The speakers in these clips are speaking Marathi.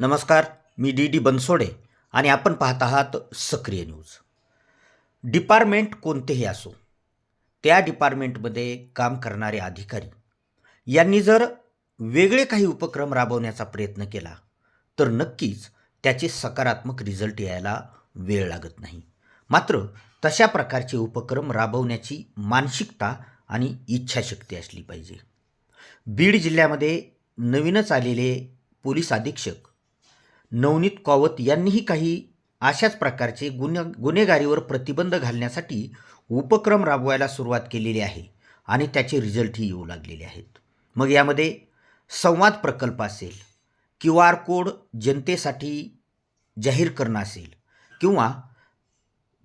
नमस्कार मी डी डी बनसोडे आणि आपण पाहत आहात सक्रिय न्यूज. डिपार्टमेंट कोणतेही असो त्या डिपार्टमेंटमध्ये काम करणारे अधिकारी यांनी जर वेगळे काही उपक्रम राबवण्याचा प्रयत्न केला तर नक्कीच त्याचे सकारात्मक रिझल्ट यायला वेळ लागत नाही. मात्र तशा प्रकारचे उपक्रम राबवण्याची मानसिकता आणि इच्छाशक्ती असली पाहिजे. बीड जिल्ह्यामध्ये नवीनच आलेले पोलीस अधीक्षक नवनीत कावत यांनीही काही अशाच प्रकारचे गुन्हे गुन्हेगारीवर प्रतिबंध घालण्यासाठी उपक्रम राबवायला सुरुवात केलेली आहे आणि त्याचे रिझल्टही येऊ लागलेले आहेत. मग यामध्ये संवाद प्रकल्प असेल क्यू आर कोड जनतेसाठी जाहीर करणं असेल किंवा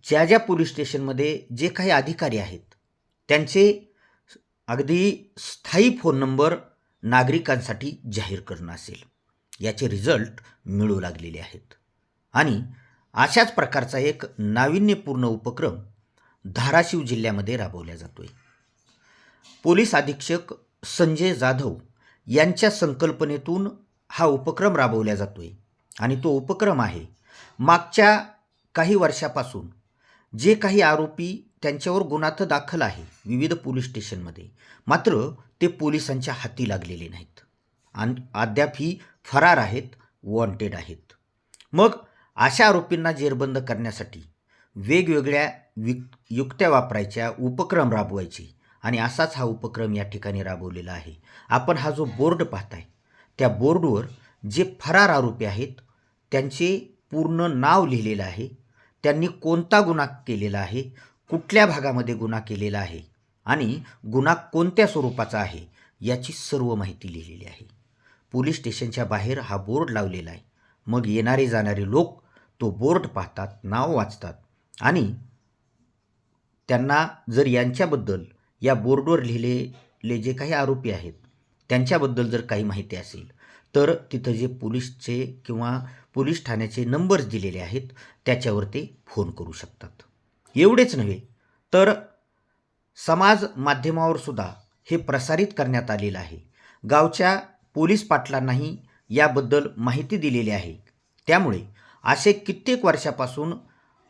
ज्या ज्या पोलीस स्टेशनमध्ये जे काही अधिकारी आहेत त्यांचे अगदी स्थायी फोन नंबर नागरिकांसाठी जाहीर करणं असेल. याचे रिझल्ट मिळू लागलेले आहेत. आणि अशाच प्रकारचा एक नाविन्यपूर्ण उपक्रम धाराशिव जिल्ह्यामध्ये राबवला जातो आहे पोलीस अधीक्षक संजय जाधव यांच्या संकल्पनेतून हा उपक्रम राबवला जातो आहे आणि तो उपक्रम आहे मागच्या काही वर्षापासून जे काही आरोपी त्यांच्यावर गुन्हा दाखल आहे विविध पोलीस स्टेशनमध्ये मात्र ते पोलिसांच्या हाती लागलेले नाहीत. आणि अद्यापही फरार आहेत वॉन्टेड आहेत. मग अशा आरोपींना जेरबंद करण्यासाठी वेगवेगळ्या विक युक्त्या वापरायच्या उपक्रम राबवायचे आणि असाच हा उपक्रम या ठिकाणी राबवलेला आहे. आपण हा जो बोर्ड पाहताय त्या बोर्डवर जे फरार आरोपी आहेत त्यांचे पूर्ण नाव लिहिलेलं आहे त्यांनी कोणता गुन्हा केलेला आहे कुठल्या भागामध्ये गुन्हा केलेला आहे आणि गुन्हा कोणत्या स्वरूपाचा आहे याची सर्व माहिती लिहिलेली आहे. पोलीस स्टेशनच्या बाहेर हा बोर्ड लावलेला आहे. मग येणारे जाणारे लोक तो बोर्ड पाहतात नाव वाचतात आणि त्यांना जर यांच्याबद्दल या बोर्डवर लिहिलेले जे काही आरोपी आहेत त्यांच्याबद्दल जर काही माहिती असेल तर तिथं जे पोलीसचे किंवा पोलीस ठाण्याचे नंबर्स दिलेले आहेत त्याच्यावर ते फोन करू शकतात. एवढेच नव्हे तर समाज माध्यमावर सुद्धा हे प्रसारित करण्यात आलेलं आहे. गावच्या पोलीस पाटलांनाही याबद्दल माहिती दिलेली आहे. त्यामुळे असे कित्येक वर्षापासून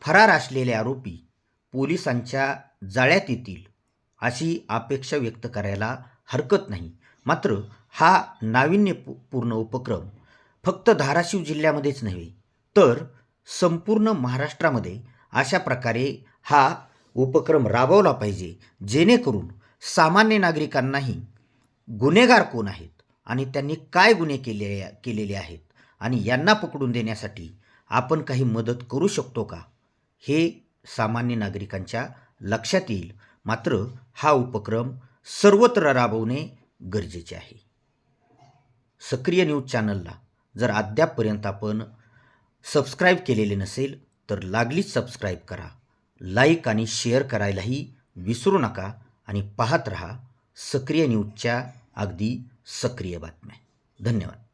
फरार असलेले आरोपी पोलिसांच्या जाळ्यात येतील अशी अपेक्षा व्यक्त करायला हरकत नाही. मात्र हा नाविन्यपूर्ण उपक्रम फक्त धाराशिव जिल्ह्यामध्येच नव्हे तर संपूर्ण महाराष्ट्रामध्ये अशा प्रकारे हा उपक्रम राबवला पाहिजे जेणेकरून सामान्य नागरिकांनाही गुन्हेगार कोण आहेत? आणि त्यांनी काय गुन्हे केले केलेले आहेत? आणि यांना पकडून देण्यासाठी आपण काही मदत करू शकतो का? हे सामान्य नागरिकांच्या लक्षात येईल. मात्र हा उपक्रम सर्वत्र राबवणे गरजेचे आहे. सक्रिय न्यूज चॅनलला जर अद्यापपर्यंत आपण सबस्क्राईब केलेले नसेल तर लागलीच सबस्क्राईब करा. लाईक आणि शेअर करायलाही विसरू नका आणि पाहत रहा सक्रिय न्यूजच्या अगदी सक्रिय बातम्या. धन्यवाद.